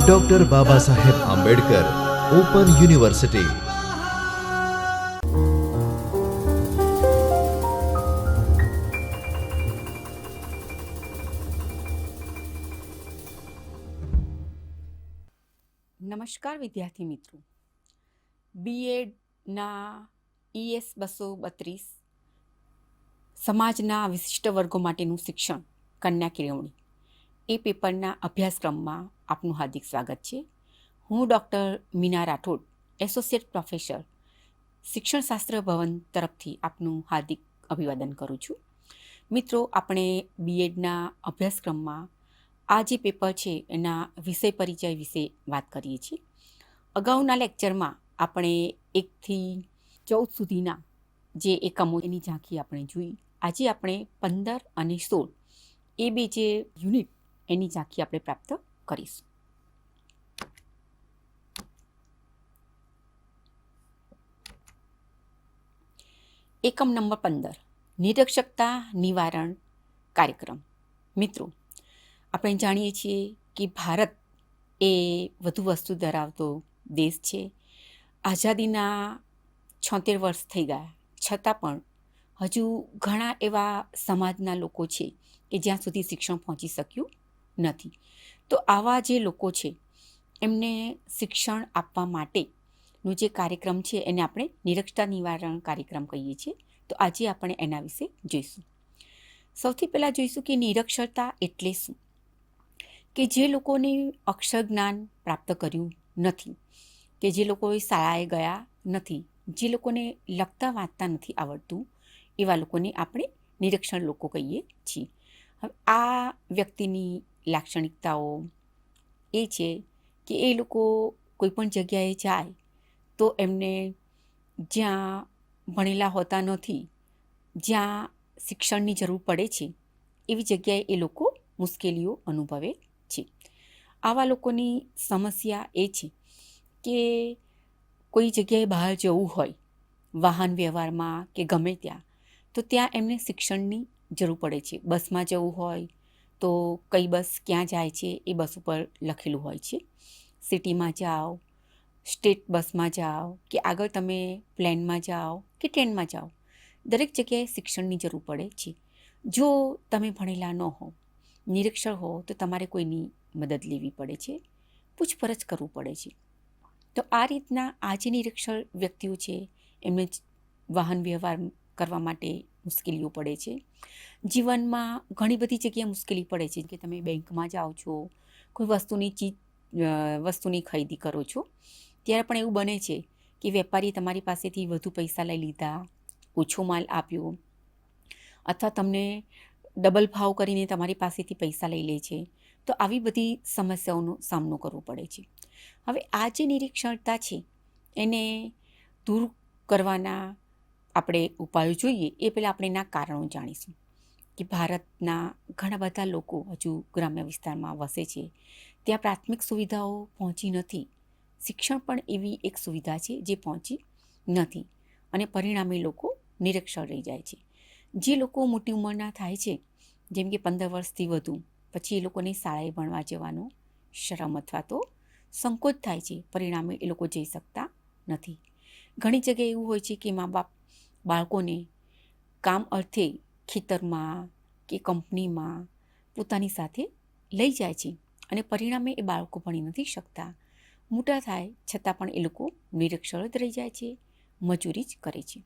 Doctor Baba Saheb Ambedkar open university નમસ્કાર વિદ્યાર્થી મિત્રો. બીએડના ઈએસ બસો બત્રીસ સમાજના વિશિષ્ટ વર્ગો માટેનું શિક્ષણ, કન્યા કેળવણી. એ પેપરના અભ્યાસક્રમમાં આપનું હાર્દિક સ્વાગત છે. હું doctor Meena Rathod, associate professor, શિક્ષણશાસ્ત્ર ભવન તરફથી આપનું હાર્દિક અભિવાદન કરું છું. મિત્રો, આપણે બીએડના અભ્યાસક્રમમાં આ જે પેપર છે, એના વિષય પરિચય વિશે વાત કરીએ છીએ. અગાઉના લેક્ચરમાં આપણે એકથી ચૌદ સુધીના જે એકમો એની ઝાંખી આપણે જોઈ. આજે આપણે પંદર અને સોળ, એ બે જે યુનિટ એની ઝાંખી આપણે પ્રાપ્ત કરીશું. એકમ નંબર પંદર. નિરક્ષકતા નિવારણ કાર્યક્રમ. મિત્રો, આપણે જાણીએ છીએ કે ભારત એ વધુ વસ્તુ ધરાવતો દેશ છે. આઝાદીના છોતેર વર્ષ થઈ ગયા. છતાં પણ હજુ ઘણા એવા સમાજના લોકો છે કે જ્યાં સુધી શિક્ષણ પહોંચી શક્યું નથી. તો આવા જે લોકો છે, એમને શિક્ષણ આપવા માટેનો જે કાર્યક્રમ છે, એને આપણે નિરક્ષતા નિવારણ કાર્યક્રમ કહીએ છીએ. તો આજે આપણે એના વિશે જોઈશું. સૌથી પહેલાં જોઈશું કે નિરક્ષરતા એટલે શું? કે જે લોકોને અક્ષર જ્ઞાન પ્રાપ્ત કર્યું નથી, કે જે લોકોએ શાળાએ ગયા નથી, જે લોકોને લખતા વાંચતા નથી આવડતું, એવા લોકોને આપણે નિરક્ષણ લોકો કહીએ છીએ. હવે આ વ્યક્તિની લાક્ષણિકતાઓ એ છે કે એ લોકો કોઈપણ જગ્યાએ જાય તો એમને જ્યાં ભણેલા હોતા નથી, જ્યાં શિક્ષણની જરૂર પડે છે, એવી જગ્યાએ એ લોકો મુશ્કેલીઓ અનુભવે છે. આવા લોકોની સમસ્યા એ છે કે કોઈ જગ્યાએ બહાર જવું હોય, વાહન વ્યવહારમાં કે ગમે ત્યાં, તો ત્યાં એમને શિક્ષણની જરૂર પડે છે. બસમાં જવું હોય તો કઈ બસ ક્યાં જાય છે એ બસ ઉપર લખેલું હોય છે. સિટીમાં જાઓ, સ્ટેટ બસમાં જાઓ કે આગળ તમે પ્લેનમાં જાઓ કે ટ્રેનમાં જાઓ. દરેક જગ્યાએ શિક્ષણની જરૂર પડે છે. જો તમે ભણેલા ન હો નિરીક્ષર હો, તો તમારે કોઈની મદદ લેવી પડે છે. પૂછપરછ કરવું પડે છે. તો આ રીતના આ જે નિરીક્ષર વ્યક્તિઓ છે, એમને વાહન વ્યવહાર કરવા માટે મુશ્કેલીઓ પડે છે. જીવનમાં ઘણી બધી જગ્યાએ મુશ્કેલી પડે છે, કે તમે બેંકમાં જાઓ છો, કોઈ વસ્તુની ચીજ વસ્તુની ખરીદી કરો છો, ત્યારે પણ એવું બને છે કે વેપારી તમારી પાસેથી વધુ પૈસા લઈ લીધા, ઓછો માલ આપ્યો, અથવા તમને ડબલ ભાવ કરીને તમારી પાસેથી પૈસા લઈ લે છે, તો આવી બધી સમસ્યાઓનો સામનો કરવો પડે છે. હવે આ જે નિરીક્ષણતા છે, એને દૂર કરવાના આપણે ઉપાયો જોઈએ એ પહેલાં આપણે એના કારણો જાણીશું કે ભારતના ઘણા બધા લોકો હજુ ગ્રામ્ય વિસ્તારમાં વસે છે. ત્યાં પ્રાથમિક સુવિધાઓ પહોંચી નથી. શિક્ષણ પણ એવી એક સુવિધા છે જે પહોંચી નથી અને પરિણામે લોકો નિરક્ષર રહી જાય છે. જે લોકો મોટી ઉંમરના થાય છે, જેમ કે પંદર વર્ષથી વધુ, પછી એ લોકોને શાળાએ ભણવા જવાનો શરમ અથવા તો સંકોચ થાય છે. પરિણામે એ લોકો જઈ શકતા નથી. ઘણી જગ્યાએ એવું હોય છે કે મા બાપ બાળકોને કામ અર્થે ખેતરમાં કે કંપનીમાં પોતાની સાથે લઈ જાય છે અને પરિણામે એ બાળકો ભણી નથી શકતા. મોટા થાય છતાં પણ એ લોકો નિરક્ષર જ રહી જાય છે, મજૂરી જ કરે છે.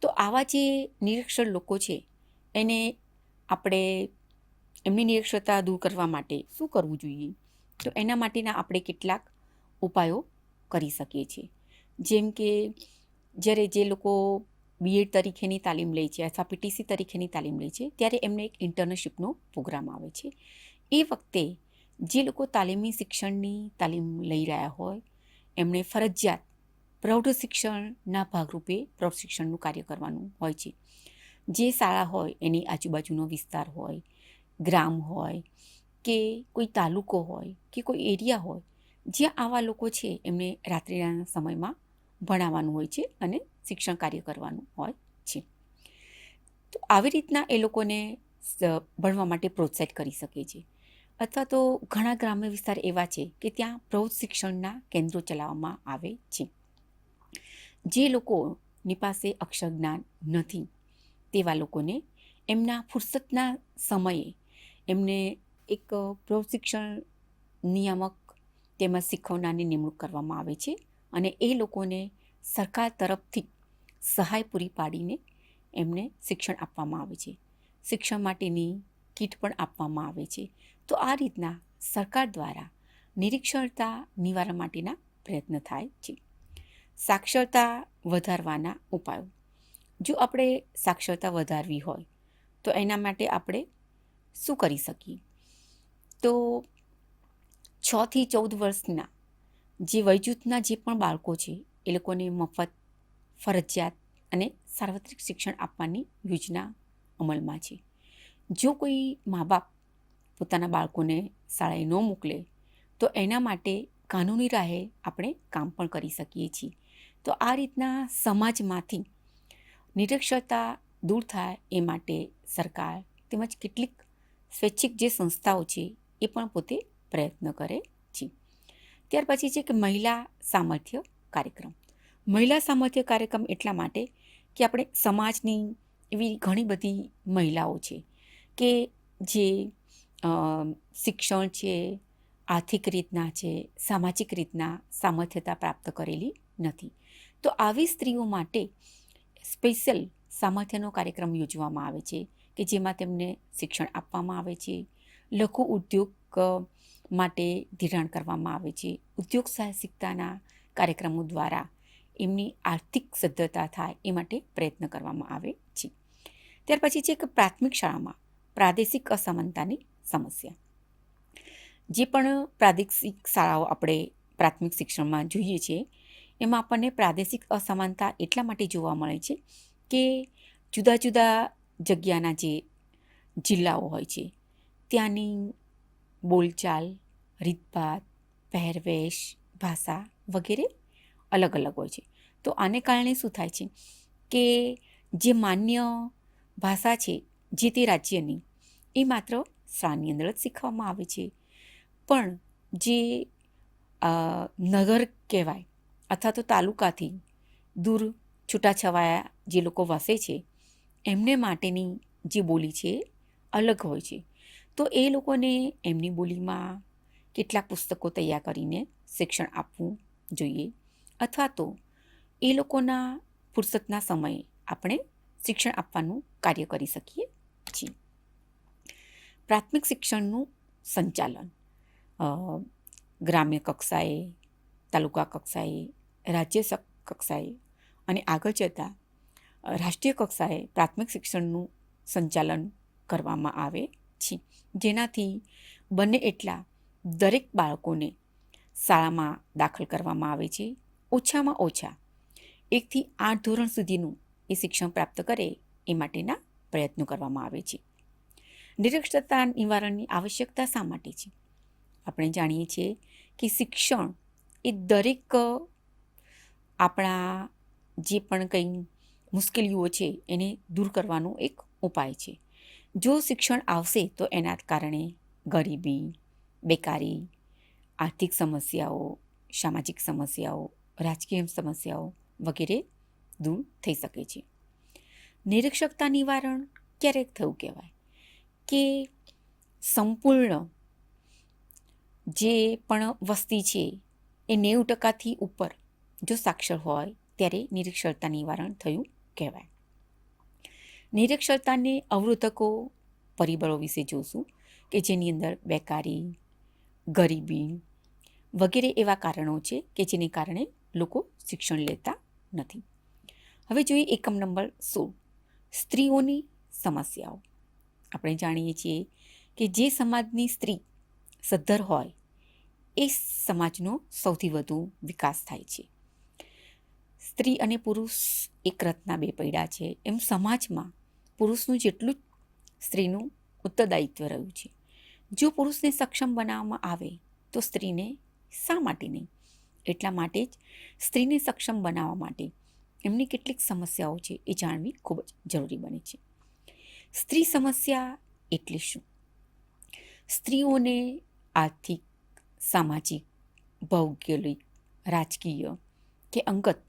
તો આવા જે નિરક્ષર લોકો છે, એને આપણે એમની નિરક્ષરતા દૂર કરવા માટે શું કરવું જોઈએ? તો એના માટેના આપણે કેટલાક ઉપાયો કરી શકીએ છીએ. જેમ કે જ્યારે જે લોકો બીએડ તરીકેની તાલીમ લે છે, અથવા પીટીસી તરીકેની તાલીમ લે છે, ત્યારે એમને એક ઇન્ટર્નશીપનો પ્રોગ્રામ આવે છે. એ વખતે જે લોકો તાલીમી શિક્ષણની તાલીમ લઈ રહ્યા હોય એમણે ફરજિયાત પ્રૌઢ શિક્ષણના ભાગરૂપે પ્રૌઢ શિક્ષણનું કાર્ય કરવાનું હોય છે. જે શાળા હોય, એની આજુબાજુનો વિસ્તાર હોય, ગ્રામ હોય, કે કોઈ તાલુકો હોય, કે કોઈ એરિયા હોય, જ્યાં આવા લોકો છે, એમને રાત્રિના સમયમાં ભણાવવાનું હોય છે અને શિક્ષણ કાર્ય કરવાનું હોય છે. તો આવી રીતના એ લોકોને ભણવા માટે પ્રોત્સાહિત કરી શકે છે. અથવા તો ઘણા ગ્રામ્ય વિસ્તાર એવા છે કે ત્યાં પ્રૌઢ શિક્ષણના કેન્દ્રો ચલાવવામાં આવે છે. જે લોકોની પાસે અક્ષર જ્ઞાન નથી, તેવા લોકોને એમના ફુરસતના સમયે એમને એક પ્રૌઢ શિક્ષણ નિયામક તેમજ શીખવનારની નિમણૂક કરવામાં આવે છે. અને એ લોકોને સરકાર તરફથી સહાય પૂરી પાડીને એમને શિક્ષણ આપવામાં આવે છે. શિક્ષણ માટેની કીટ પણ આપવામાં આવે છે. તો આ રીતના સરકાર દ્વારા નિરીક્ષરતા નિવારણ માટેના પ્રયત્ન થાય છે. સાક્ષરતા વધારવાના ઉપાયો. જો આપણે સાક્ષરતા વધારવી હોય, તો એના માટે આપણે શું કરી શકીએ? તો છથી ચૌદ વર્ષના જે વયજૂથના જે પણ બાળકો છે, એ લોકોને મફત, ફરજિયાત અને સાર્વત્રિક શિક્ષણ આપવાની યોજના અમલમાં છે. જો કોઈ મા બાપ પોતાના બાળકોને શાળાએ ન મોકલે, તો એના માટે કાનૂની રાહે આપણે કામ પણ કરી શકીએ છીએ. તો આ રીતના સમાજમાંથી નિરક્ષરતા દૂર થાય એ માટે સરકાર તેમજ કેટલીક સ્વૈચ્છિક જે સંસ્થાઓ છે, એ પણ પોતે પ્રયત્ન કરે ત્યાર પછી છે કે મહિલા સામર્થ્ય કાર્યક્રમ. મહિલા સામર્થ્ય કાર્યક્રમ એટલા માટે કે આપણે સમાજની એવી ઘણી બધી મહિલાઓ છે કે જે શિક્ષણ છે, આર્થિક રીતના છે, સામાજિક રીતના સામર્થ્યતા પ્રાપ્ત કરેલી નથી. તો આવી સ્ત્રીઓ માટે સ્પેશિયલ સામર્થ્યનો કાર્યક્રમ યોજવામાં આવે છે કે જેમાં તેમને શિક્ષણ આપવામાં આવે છે, લઘુ ઉદ્યોગ માટે ધિરાણ કરવામાં આવે છે. ઉદ્યોગ સાહસિકતાના કાર્યક્રમો દ્વારા એમની આર્થિક સદ્ધરતા થાય એ માટે પ્રયત્ન કરવામાં આવે છે. ત્યાર પછી છે કે પ્રાથમિક શાળામાં પ્રાદેશિક અસમાનતાની સમસ્યા. જે પણ પ્રાદેશિક શાળાઓ આપણે પ્રાથમિક શિક્ષણમાં જોઈએ છીએ, એમાં આપણને પ્રાદેશિક અસમાનતા એટલા માટે જોવા મળે છે કે જુદા જુદા જગ્યાના જે જિલ્લાઓ હોય છે, ત્યાંની બોલચાલ, રીતભાત, પહેરવેશ, ભાષા વગેરે અલગ અલગ હોય છે. તો આને કારણે શું થાય છે કે જે માન્ય ભાષા છે, જે તે રાજ્યની, એ માત્ર શાળાની અંદર જ શીખવામાં આવે છે. પણ જે નગર કહેવાય અથવા તો તાલુકાથી દૂર છૂટાછવાયા જે લોકો વસે છે, એમને માટેની જે બોલી છે અલગ હોય છે. તો એ લોકોને એમની બોલીમાં કેટલાક પુસ્તકો તૈયાર કરીને શિક્ષણ આપવું જોઈએ. અથવા તો એ લોકોના ફુરસદના સમયે આપણે શિક્ષણ આપવાનું કાર્ય કરી શકીએ છીએ. પ્રાથમિક શિક્ષણનું સંચાલન ગ્રામ્ય કક્ષાએ, તાલુકા કક્ષાએ, રાજ્ય કક્ષાએ અને આગળ જતાં રાષ્ટ્રીય કક્ષાએ પ્રાથમિક શિક્ષણનું સંચાલન કરવામાં આવે. છે જેનાથી બને એટલા દરેક બાળકોને શાળામાં દાખલ કરવામાં આવે છે. ઓછામાં ઓછા એકથી આઠ ધોરણ સુધીનું એ શિક્ષણ પ્રાપ્ત કરે એ માટેના પ્રયત્નો કરવામાં આવે છે. નિરક્ષરતા નિવારણની આવશ્યકતા શા માટે છે? આપણે જાણીએ છીએ કે શિક્ષણ એ દરેક આપણા જે પણ કંઈ મુશ્કેલીઓ છે એને દૂર કરવાનો એક ઉપાય છે. જો શિક્ષણ આવશે તો એના કારણે ગરીબી, બેકારી, આર્થિક સમસ્યાઓ, સામાજિક સમસ્યાઓ, રાજકીય સમસ્યાઓ વગેરે દૂર થઈ શકે છે. નિરીક્ષકતા નિવારણ ક્યારેક થયું કહેવાય કે સંપૂર્ણ જે પણ વસ્તી છે એ નેવું ટકાથી ઉપર જો સાક્ષર હોય ત્યારે નિરીક્ષરતા નિવારણ થયું કહેવાય. નિરક્ષરતાને અવરોધકો પરિબળો વિશે જોશું કે જેની અંદર બેકારી, ગરીબી વગેરે એવા કારણો છે કે જેને કારણે લોકો શિક્ષણ લેતા નથી. હવે જોઈએ એકમ નંબર સોળ, સ્ત્રીઓની સમસ્યાઓ. આપણે જાણીએ છીએ કે જે સમાજની સ્ત્રી સદ્ધર હોય, એ સમાજનો સૌથી વધુ વિકાસ થાય છે. સ્ત્રી અને પુરુષ એક રથના બે પૈડા છે. એમ સમાજમાં પુરુષનું જેટલું જ સ્ત્રીનું ઉત્તરદાયિત્વ રહ્યું છે. જો પુરુષને સક્ષમ બનાવવામાં આવે, તો સ્ત્રીને શા માટે નહીં? એટલા માટે જ સ્ત્રીને સક્ષમ બનાવવા માટે એમની કેટલીક સમસ્યાઓ છે એ જાણવી ખૂબ જ જરૂરી બને છે. સ્ત્રી સમસ્યા એટલે શું? સ્ત્રીઓને આર્થિક, સામાજિક, ભૌગોલિક, રાજકીય કે અંગત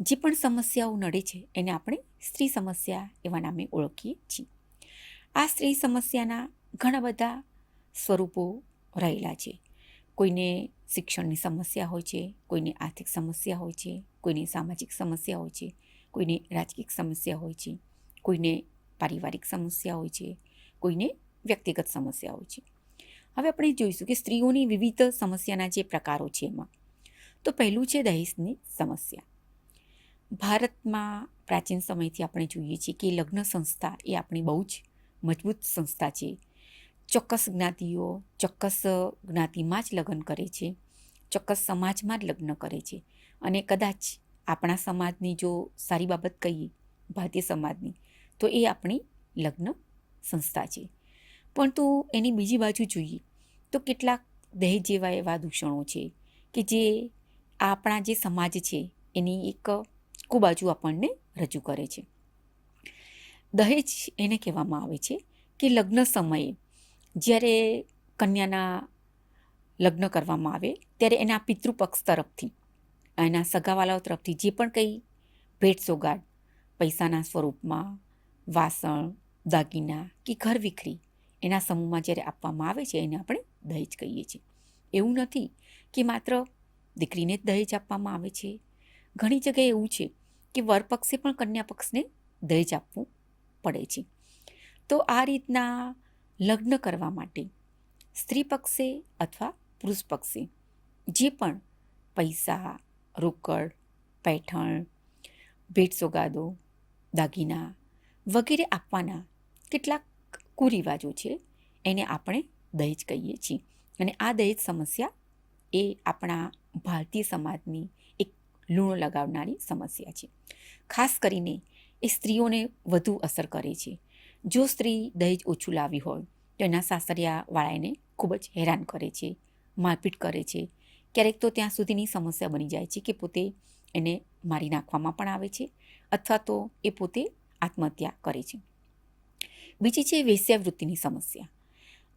જે પણ સમસ્યાઓ નડે છે, એને આપણે સ્ત્રી સમસ્યા એવા નામે ઓળખીએ છીએ. આ સ્ત્રી સમસ્યાના ઘણા બધા સ્વરૂપો રહેલા છે. કોઈને શિક્ષણની સમસ્યા હોય છે, કોઈને આર્થિક સમસ્યા હોય છે, કોઈને સામાજિક સમસ્યા હોય છે, કોઈને રાજકીય સમસ્યા હોય છે, કોઈને પારિવારિક સમસ્યા હોય છે, કોઈને વ્યક્તિગત સમસ્યા હોય છે. હવે આપણે જોઈશું કે સ્ત્રીઓની વિવિધ સમસ્યાના જે પ્રકારો છે એમાં. તો પહેલું છે દહેજની સમસ્યા. ભારતમાં પ્રાચીન સમયથી આપણે જોઈએ છીએ કે લગ્ન સંસ્થા એ આપણી બહુ જ મજબૂત સંસ્થા છે. ચોક્કસ જ્ઞાતિઓ ચોક્કસ જ્ઞાતિમાં જ લગ્ન કરે છે. ચોક્કસ સમાજમાં જ લગ્ન કરે છે. અને કદાચ આપણા સમાજની જો સારી બાબત કહીએ, ભારતીય સમાજની, તો એ આપણી લગ્ન સંસ્થા છે. પરંતુ એની બીજી બાજુ જોઈએ, તો કેટલાક દહેજ જેવા એવા દૂષણો છે કે જે આપણા જે સમાજ છે, એની એક કુબાજુ આપણને રજૂ કરે છે. દહેજ એને કહેવામાં આવે છે કે લગ્ન સમયે જ્યારે કન્યાના લગ્ન કરવામાં આવે ત્યારે એના પિતૃપક્ષ તરફથી, એના સગાવાલાઓ તરફથી જે પણ કંઈ ભેટ સોગાડ પૈસાના સ્વરૂપમાં, વાસણ, દાગીના કે ઘર વિખરી એના સમૂહમાં જ્યારે આપવામાં આવે છે એને આપણે દહેજ કહીએ છીએ. એવું નથી કે માત્ર દીકરીને જ દહેજ આપવામાં આવે છે. ઘણી જગ્યાએ એવું છે કે વરપક્ષે પણ કન્યા પક્ષને દહેજ આપવું પડે છે. તો આ રીતના લગ્ન કરવા માટે સ્ત્રી પક્ષે અથવા પુરુષ પક્ષે જે પણ પૈસા, રોકડ, પૈઠણ, ભેટ સોગાદો, દાગીના વગેરે આપવાના કેટલાક કુરિવાજો છે, એને આપણે દહેજ કહીએ છીએ. અને આ દહેજ સમસ્યા એ આપણા ભારતીય સમાજની એક લૂણો લગાવનારી સમસ્યા છે. ખાસ કરીને એ સ્ત્રીઓને વધુ અસર કરે છે. જો સ્ત્રી દહેજ ઓછું લાવી હોય, તો એના સાસરિયાવાળા એને ખૂબ જ હેરાન કરે છે, મારપીટ કરે છે. ક્યારેક તો ત્યાં સુધીની સમસ્યા બની જાય છે કે પોતે એને મારી નાખવામાં પણ આવે છે અથવા તો એ પોતે આત્મહત્યા કરે છે. બીજી છે વેશ્યાવૃત્તિની સમસ્યા.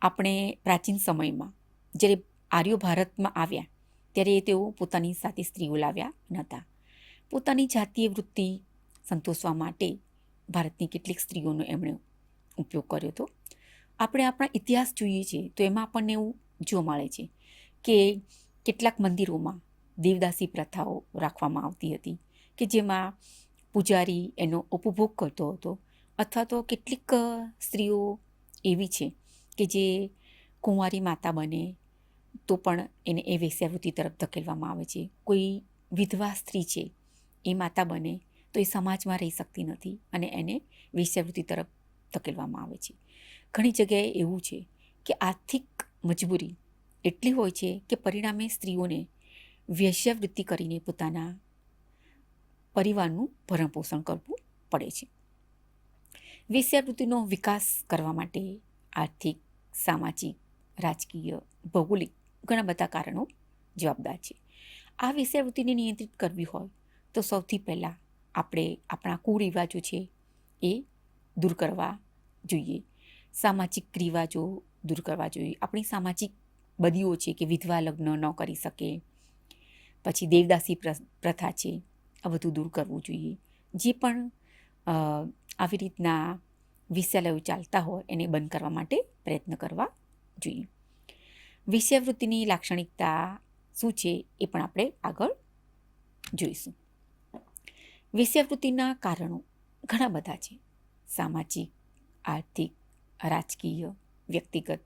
આપણે પ્રાચીન સમયમાં જ્યારે આર્યો ભારતમાં આવ્યા ત્યારે તેઓ પોતાની સાથે સ્ત્રીઓ લાવ્યા નહોતા પોતાની જાતીય વૃત્તિ સંતોષવા માટે ભારતની કેટલીક સ્ત્રીઓનો એમણે ઉપયોગ કર્યો હતો. આપણે આપણા ઇતિહાસ જોઈએ છીએ તો એમાં આપણને એવું જોવા મળે છે કે કેટલાક મંદિરોમાં દેવદાસી પ્રથાઓ રાખવામાં આવતી હતી કે જેમાં પૂજારી એનો ઉપભોગ કરતો હતો અથવા તો કેટલીક સ્ત્રીઓ એવી છે કે જે કુંવારી માતા બને તો પણ એને એ વેશ્યાવૃત્તિ તરફ ધકેલવામાં આવે છે. કોઈ વિધવા સ્ત્રી છે, એ માતા બને, તો એ સમાજમાં રહી શકતી નથી અને એને વેશ્યાવૃત્તિ તરફ ધકેલવામાં આવે છે. ઘણી જગ્યાએ એવું છે કે આર્થિક મજબૂરી એટલી હોય છે કે પરિણામે સ્ત્રીઓને વેશ્યાવૃત્તિ કરીને પોતાના પરિવારનું ભરણપોષણ કરવું પડે છે. વેશ્યાવૃત્તિનો વિકાસ કરવા માટે આર્થિક, સામાજિક, રાજકીય, ભૌગોલિક ઘણા બધા કારણો જવાબદાર છે. આ વેશ્યાવૃત્તિને નિયંત્રિત કરવી હોય તો સૌથી પહેલાં આપણે આપણા કુરિવાજો છે એ દૂર કરવા જોઈએ. સામાજિક રિવાજો દૂર કરવા જોઈએ. આપણી સામાજિક બદીઓ છે કે વિધવા લગ્ન ન કરી શકે. પછી દેવદાસી પ્રથા છે, આ બધું દૂર કરવું જોઈએ. જે પણ આવી રીતના વિશ્યાલયો ચાલતા હોય એને બંધ કરવા માટે પ્રયત્ન કરવા જોઈએ. વિષયવૃત્તિની લાક્ષણિકતા શું છે એ પણ આપણે આગળ જોઈશું. વિષયવૃત્તિના કારણો ઘણા બધા છે. સામાજિક, આર્થિક, રાજકીય, વ્યક્તિગત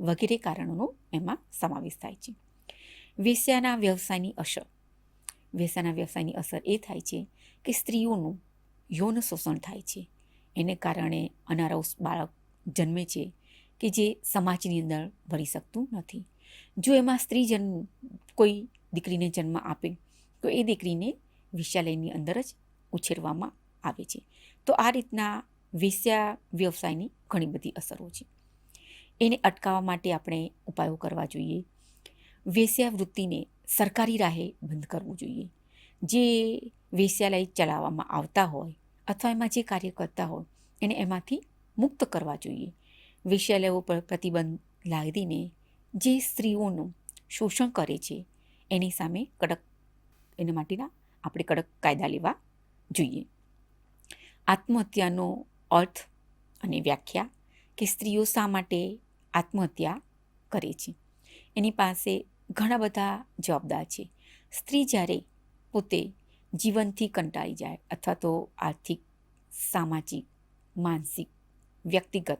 વગેરે કારણોનો એમાં સમાવેશ થાય છે. વેસ્યાના વ્યવસાયની અસર. વેસ્યાના વ્યવસાયની અસર એ થાય છે કે સ્ત્રીઓનું યૌન શોષણ થાય છે. એને કારણે અનારોસ બાળક જન્મે છે. કે જે સમાજની અંદર ભરી શકતું નથી. જો એમાં સ્ત્રી જન્મ, કોઈ દીકરીને જન્મ આપે, તો એ દીકરીને વિશ્યાલયની અંદર જ ઉછેરવામાં આવે છે. તો આ રીતના વેશ્યા વ્યવસાયની ઘણી બધી અસરો છે. એને અટકાવવા માટે આપણે ઉપાયો કરવા જોઈએ. વેશ્યા વૃત્તિને સરકારી રાહે બંધ કરવું જોઈએ. જે વેશ્યાલય ચલાવવામાં આવતા હોય અથવા એમાં જે કાર્ય કરતા હોય, એને એમાંથી મુક્ત કરવા જોઈએ. વેશ્યાલયો પર, પ્રતિબંધ લાદીને જે સ્ત્રીઓનું શોષણ કરે છે, એની સામે કડક, એના માટેના આપણે કડક કાયદા લેવા જોઈએ. આત્મહત્યાનો અર્થ અને વ્યાખ્યા કે સ્ત્રીઓ શા માટે આત્મહત્યા કરે છે, એની પાસે ઘણા બધા જવાબદાર છે. સ્ત્રી જ્યારે પોતે જીવનથી કંટાળી જાય અથવા તો આર્થિક, સામાજિક, માનસિક, વ્યક્તિગત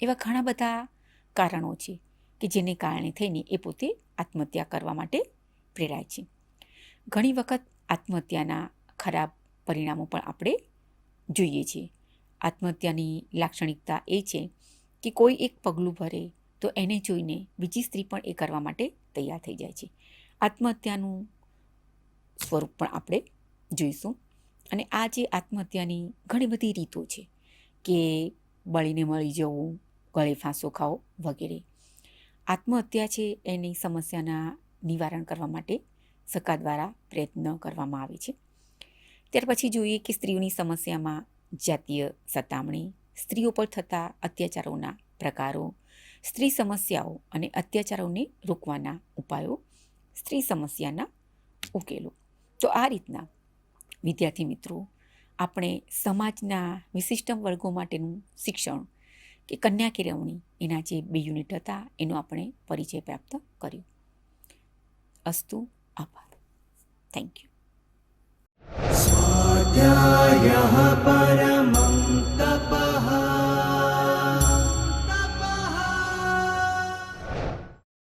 એવા ઘણા બધા કારણો છે કે જેને કારણે થઈને એ પોતે આત્મહત્યા કરવા માટે પ્રેરાય છે. ઘણી વખત આત્મહત્યાના ખરાબ પરિણામો પણ આપણે જોઈએ છીએ. આત્મહત્યાની લાક્ષણિકતા એ છે કે કોઈ એક પગલું ભરે તો એને જોઈને બીજી સ્ત્રી પણ એ કરવા માટે તૈયાર થઈ જાય છે. આત્મહત્યાનું સ્વરૂપ પણ આપણે જોઈશું. અને આ જે આત્મહત્યાની ઘણી બધી રીતો છે કે બળીને મળી જવું ગળે ફાંસો ખાવો વગેરે. આત્મહત્યા છે એની સમસ્યાના નિવારણ કરવા માટે સરકાર દ્વારા પ્રયત્ન કરવામાં આવે છે. ત્યાર પછી જોઈએ કે સ્ત્રીઓની સમસ્યામાં જાતીય સતામણી, સ્ત્રીઓ પર થતા અત્યાચારોના પ્રકારો, સ્ત્રી સમસ્યાઓ અને અત્યાચારોને રોકવાના ઉપાયો, સ્ત્રી સમસ્યાના ઉકેલો. તો આ રીતના, વિદ્યાર્થી મિત્રો, આપણે સમાજના વિશિષ્ટ વર્ગો માટેનું શિક્ષણ કે કન્યા કેળવણી એના જે બે યુનિટ હતા, એનો આપણે પરિચય પ્રાપ્ત કર્યો. અસ્તુ, આભાર. Thank you Parma